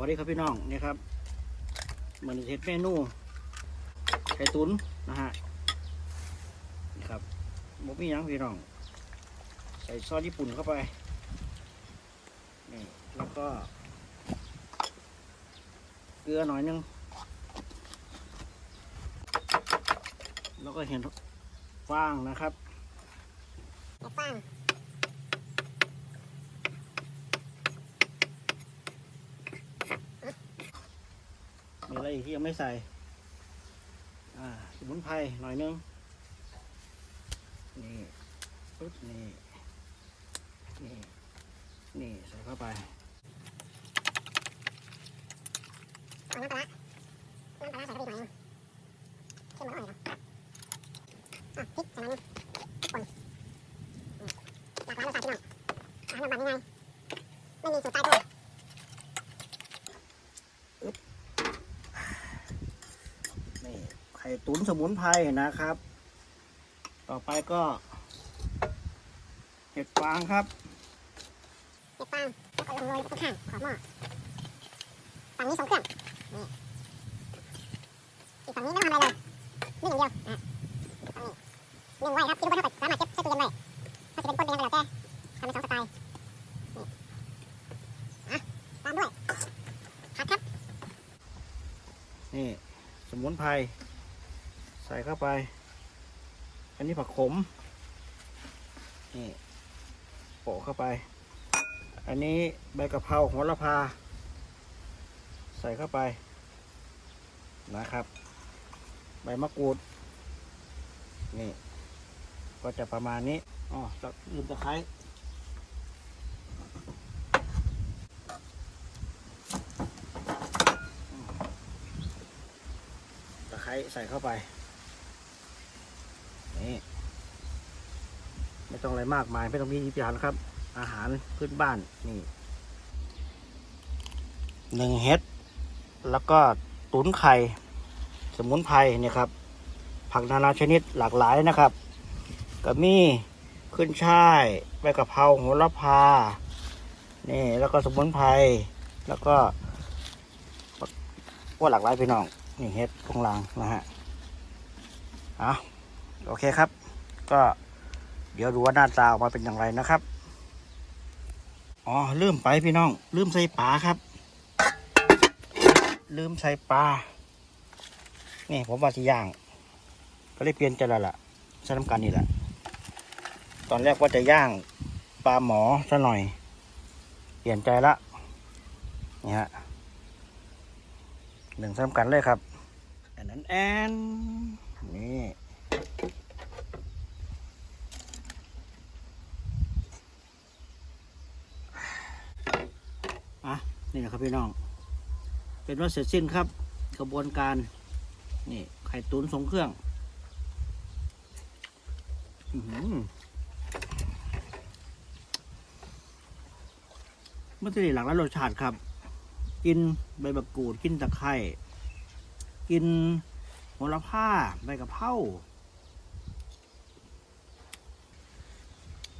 วัสดีครับพี่น้องนี่ครับเหมือนเห็ดเมนูไข่ตุ๋นนะฮะนี่ครับบมีหยังพี่น้อง ใส่ซอสญี่ปุ่นเข้าไปนี่แล้วก็ เกลือหน่อยนึงแล้วก็เห็นฟางนะครับฟาง อะไรอีกที่ยังไม่ใส่ อ่าสมุนไพรหน่อยนึง นี่ปึ๊บนี่ นี่ นี่ใส่เข้าไปเอาน้ำปลาน้ำปลาใส่เข้าไปหน่อยนึงเข้มมาหน่อยนะอะพริกใส่หน่อยนึงคนอืมหลากหลายรสชาติพี่น้องอาหารบำบัดง่ายๆไม่มีสูตรตายตัว นี่ ไข่ ตุ๋นสมุนไพรนะครับ ต่อไปก็ เห็ดฟางครับ เห็ดฟางแล้วก็ลงโรยตรงข้างขอบหม้อฝั่งนี้สองเครื่องนี่อีกฝั่งนี้ไม่ต้องทำอะไรเลยนึ่งอย่างเดียวอะฝั่งนี้นึ่งไว้ครับคิดว่าเท่ากับสามารถเก็บใช้ตู้เย็นไว้ถ้าจะเป็นก้นเป็นยังไงก็แล้วแต่ทำเป็นสองสไตล์นี่อะตามด้วยผักครับนี่สมุนไพร ใส่เข้าไป อันนี้ผักขม นี่โปะเข้าไป อันนี้ใบกะเพราหัวละพา ใส่เข้าไป นะครับ ใบมะกรูด นี่ ก็จะประมาณนี้ อ๋อตะลืมตะไคร้ตะไคร้ใส่เข้าไป นี่ ไม่ต้องอะไรมากมายไม่ต้องมีพิจารครับ อาหารพื้นบ้านนี่หนึ่งเฮ็ด แล้วก็ตุ๋นไข่สมุนไพรเนี่ยครับ ผักนานาชนิดหลากหลายนะครับก็มีขึ้นช่ายใบกะเพราโหระพานี่แล้วก็สมุนไพรแล้วก็ว่าหลากหลายพี่น้องนี่เฮ็ดตรงหลังนะฮะอะโอเคครับ ก็ เดี๋ยวดูว่าหน้าตาออกมาเป็นอย่างไรนะครับ อ๋อลืมไปพี่น้อง ลืมใส่ปลาครับ ลืมใส่ปลา นี่ผมว่าสิย่าง ก็เลยเปลี่ยนใจและล่ะใช้น้ำกันนี่แหละ ตอนแรกว่าจะย่างปลาหมอซะหน่อย เปลี่ยนใจละ นี่ฮะหนึ่งใช้น้ำกันเลยครับ อันนั้นแอนนี่ อะ นี่นะครับพี่น้อง เป็นว่าเสร็จสิ้นครับกระบวนการ นี่ ไข่ตุ๋นทรงเครื่องอื้อหือมันจะได้หลากหลายรสชาติครับ กินใบมะกรูด กินตะไคร้กินโหระพาใบกะเพรา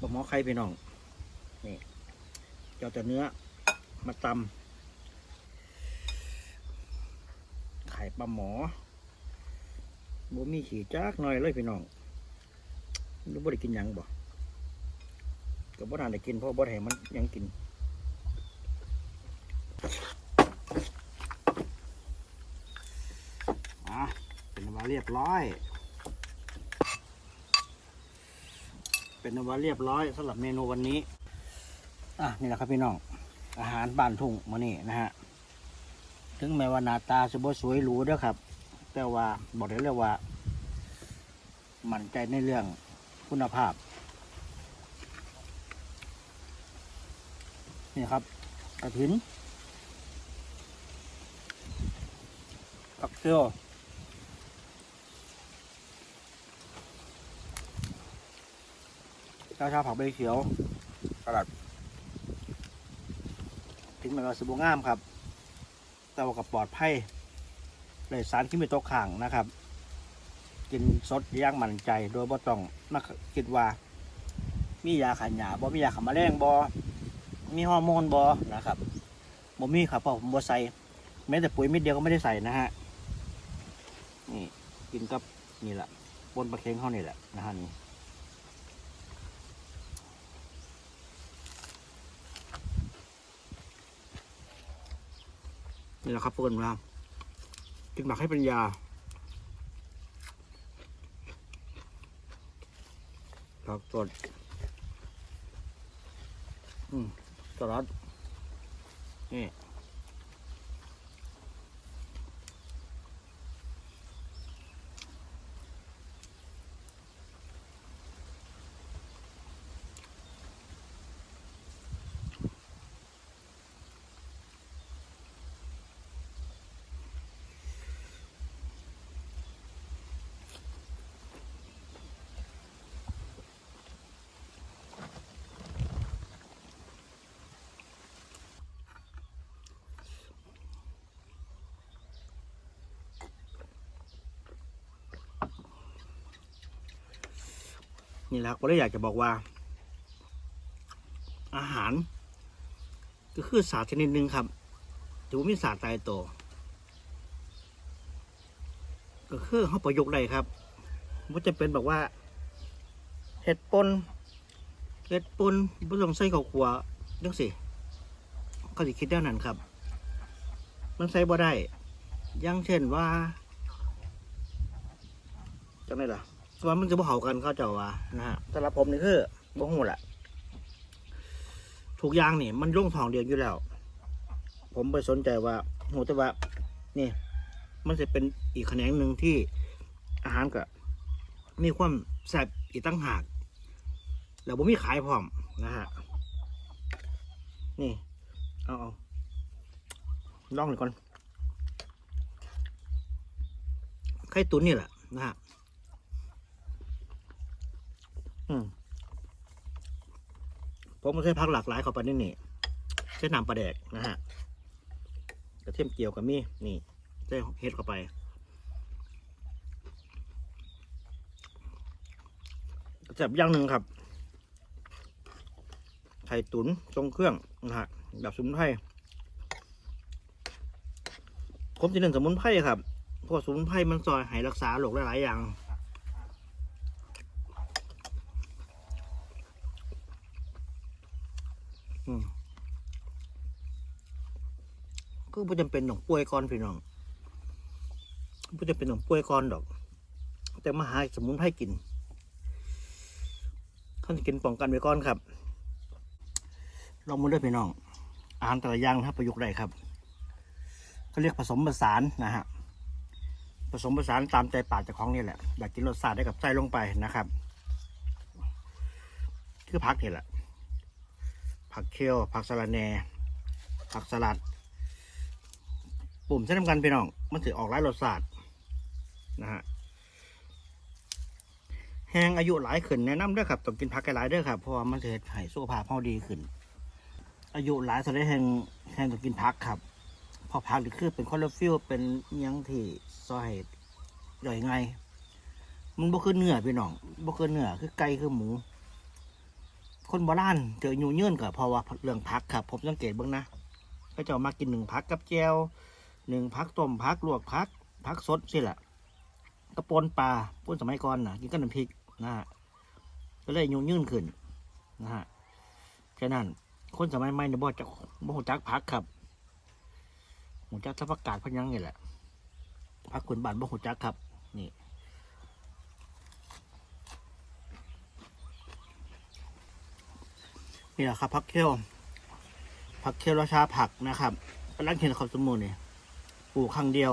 บะหมอไข่พี่น้อง นี่เจ้าแต่เนื้อมาตำไข่ปลาหมอบ่มีขี่จักหน่อยเลยพี่น้องรู้บ่ได้กินยังบ่ก็บ่นานได้กินเพราะบ่ได้มันยังกินอะเป็นอันว่าเรียบร้อย เป็นอันว่าเรียบร้อยสำหรับเมนูวันนี้ อะนี่แหละครับพี่น้อง อาหารบ้านทุ่งมานี่นะฮะ ถึงแม้ว่าหน้าตาจะบ่สวยหรูเด้อครับ แต่ว่าบอกได้เลยว่า มั่นใจในเรื่องคุณภาพ นี่ครับกระถินผักเจียวชาชาผักใบเขียวสลัดถึงแม้ว่าสบูงามครับ แต่ว่ากับปลอดภัยเลยสารที่ม่ตกข่างนะครับ กินสดย่างมั่นใจ โดยบ่ต้องมาคิดว่า มียาขันยาบ่มียาขันแมลงบ่มีฮอร์โมนบ่นะครับบ่มีครับเพราะผมบ่ใส่แม้แต่ปุ๋ยเม็ดเดียวก็ไม่ได้ใส่นะฮะนี่กินกับนี่แหละบนปลาเค็งเขานี่แหละนะฮะนี่ นี่แหละครับเพื่อนครับกินหมักให้เป็นยาผักสดอืมสลัดนี่ นี่แหละครับก็เลยอยากจะบอกว่า อาหาร ก็คือศาสตร์ชนิดหนึ่งครับถือว่ามีศาสตร์ตายตัวก็คือเขาประยุกต์ได้ครับมันจะเป็นแบบว่าเห็ดปนเห็ดปนผสมใส่ข้าวขัวจังสิเขาจะคิดด้านนั้นครับ มันใส่บ่ได้อยังเช่นว่าจังไดล่ะ ว่ามันจะบ่เข้ากันเข้าเจ้าว่านะฮะสำหรับผมนี่คือบ่ฮู้แหละทุกยางนี่ มันลงทองเดียวอยู่แล้ว ผมไปสนใจว่าโหแต่ว่า นี่ มันจะเป็นอีกแขนงหนึ่งที่อาหารก็มีความแซ่บอีกตั้งหาก แล้วผมมีขายพร้อมนะฮะ นี่ เอาเอาลองเลยก่อน ไข่ตุ๋นนี่แหละนะฮะ อืม ผมไม่ใช่พักหลากหลายเข้าไปนี่นี่ใช้น้ำปลาแดกนะฮะกระเทียมเจียวกับมี่นี่ใช้เฮ็ดเข้าไปจับอย่างหนึ่งครับ ไข่ตุ๋นทรงเครื่องนะฮะแบบสมุนไพรผมจะเน้นสมุนไพรครับเพราะว่าสมุนไพรมันซอยให้รักษาโรคหลายๆอย่าง ก็ไม่จำเป็นต้องป่วยก่อนพี่น้องไม่จำเป็นต้องป่วยก่อนดอก แต่มาหาสมุนไพรกินเขาจะกินป้องกันไว้ก่อนครับลองมาด้วยพี่น้อง อาหารแต่ละอย่างนะครับประยุกต์ได้ครับเขาเรียกผสมผสานนะฮะผสมผสานตามใจปากเจ้าของนี่แหละอยากกินรสชาติได้กับใส่ลงไปนะครับคือพักนี่แหละผักเคียวผักสะระแหน่ผักสลัด ปุ่มเส้นำกันพี่น้อง มันถือออกหลายรสชาตินะฮะแห้งอายุหลายขึ้นแนะนำด้วยครับต้องกินผักหลายๆด้วยครับเพราะว่ามันจะเฮ็ดให้สุขภาพเราดีขึ้น อายุหลายสุดได้แห้งแห้งต้องกินผักครับเพราะผักนี่คือเป็นคอลลาฟิลเป็นยังที่ซอยย่อยไงมันบ่คือเนื้อพี่น้องบ่คือเนื้อคือไก่คือหมู คนโบราณเจออยู่เยื่นกับเพราะว่าเรื่องพักครับ ผมสังเกตเบ้างนะก็จะมากินหนึ่งพักกับแจว หนึ่งพักต้มพักลวกพักพักสดสิแหละกระปนปลาปนสมัยก่อนนะกินกับน้ำพริกนะฮะก็เลยยู่ยื่นขึ้นนะฮะฉะนั้น คนสมัยใหม่เนี่ยบ่จะบ่หูจักพักครับหูจักทัพอากาศพันยังนี่แหละพักคนบานบ่หูจักครับ นี่นี่แหละครับผักเคี่ยวผักเคี่ยวราชาผักนะครับกำลังเห็นขอบสมุนเนี่ย ปลูกครั้งเดียว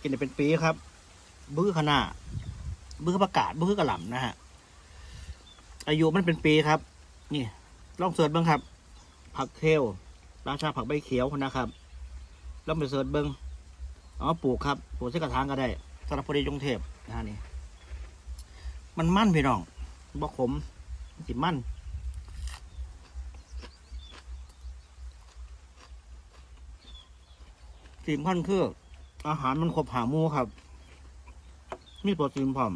กินได้เป็นปีครับบื้อขนาบื้อประกาศบื้อกระหล่ำนะฮะอายุมันเป็นปีครับ นี่ลองเสิร์ชเบิ้งครับ ผักเคี่ยวราชาผักใบเขียวนะครับลองไปเสิร์ชเบิ้งอ๋อปลูกครับปลูกใส่กระถางก็ได้สำหรับพอดีจงเทพนะฮะนี่มันมั่นพี่น้องบ่ขมสิมั่น สิ่งพันคือ อาหารมันครบหาหมูครับ มีโปรตีนพร้อม